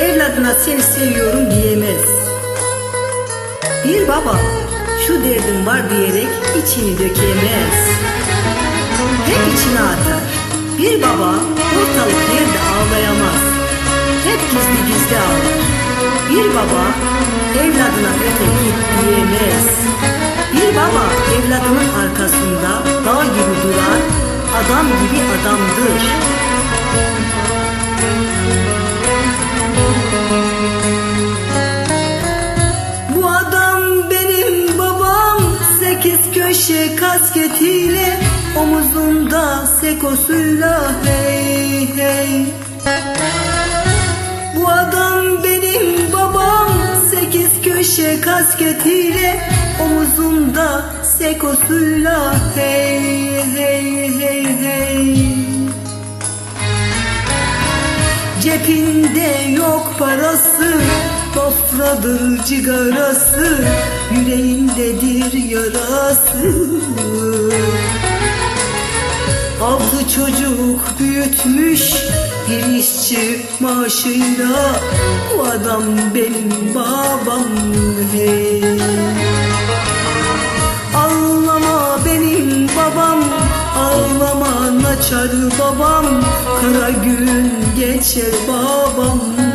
evladına seni seviyorum diyemez. Bir baba şu derdim var diyerek içini dökemez. Hep içine atar. Bir baba ortalık yerde ağlayamaz. Hep gizli gizli ağlar. Bir baba evladına öte git diyemez. Bir baba evladının arkasında dağ gibi duran adam gibi adamdır. Köşe kasketiyle Omuzunda sekosuyla hey hey. Bu adam benim babam Sekiz köşe kasketiyle Omuzunda sekosuyla hey hey hey hey. Cepinde yok parası Bafradır cigarası Yüreğindedir yarası. Altı çocuk büyütmüş Bir işçi maaşıyla Bu adam benim babam hey Ağlama benim babam Ağlama naçar babam Kara gün geçer babam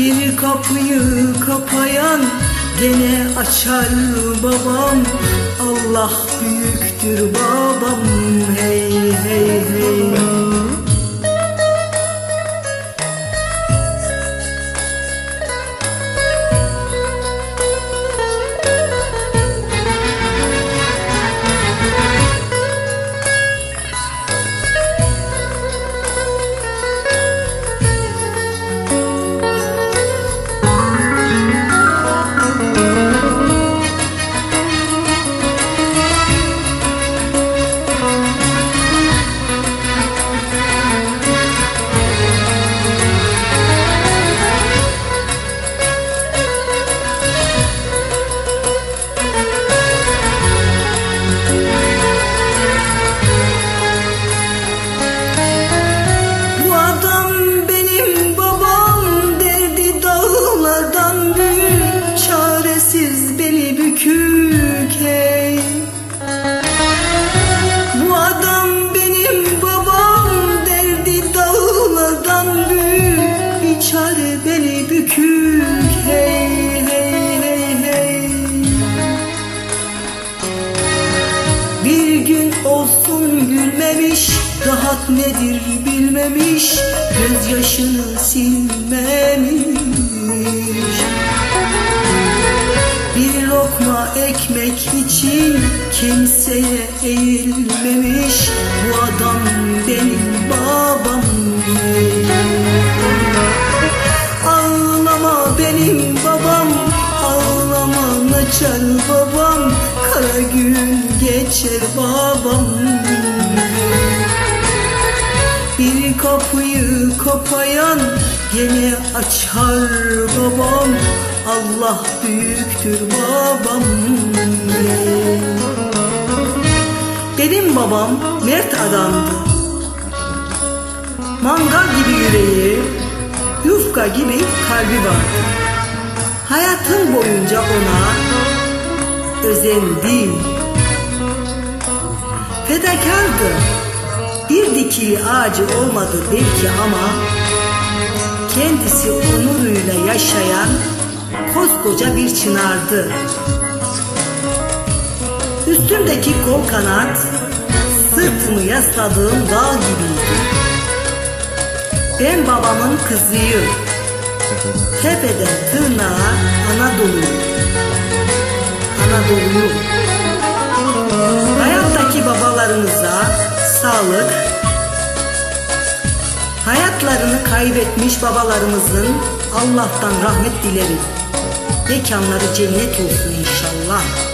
Bir kapıyı kapayan Gene açar babam. Allah büyüktür babam. Hey hey hey olsun gülmemiş Rahat nedir bilmemiş Gözyaşını silmemiş. Bir lokma ekmek için Kimseye eğilmemiş. Bu adam benim Naçar babam Kara gün geçer babam. Bir kapıyı kapayan Gene açar babam Allah büyüktür babam. Benim babam mert adamdı Mangal gibi yüreği, yufka gibi kalbi vardı. Hayatım boyunca ona özendim. Fedakardı. Bir dikili ağacı olmadı belki ama kendisi onuruyla yaşayan koskoca bir çınardı. Üstümdeki kol kanat, sırtımı yasladığım dağ gibiydi. Ben babamın kızıyım. Tepeden tırnağa Anadolu. Anadolu. Hayattaki babalarımıza sağlık, hayatlarını kaybetmiş babalarımızın Allah'tan rahmet dilerim. Mekanları cennet olsun inşallah.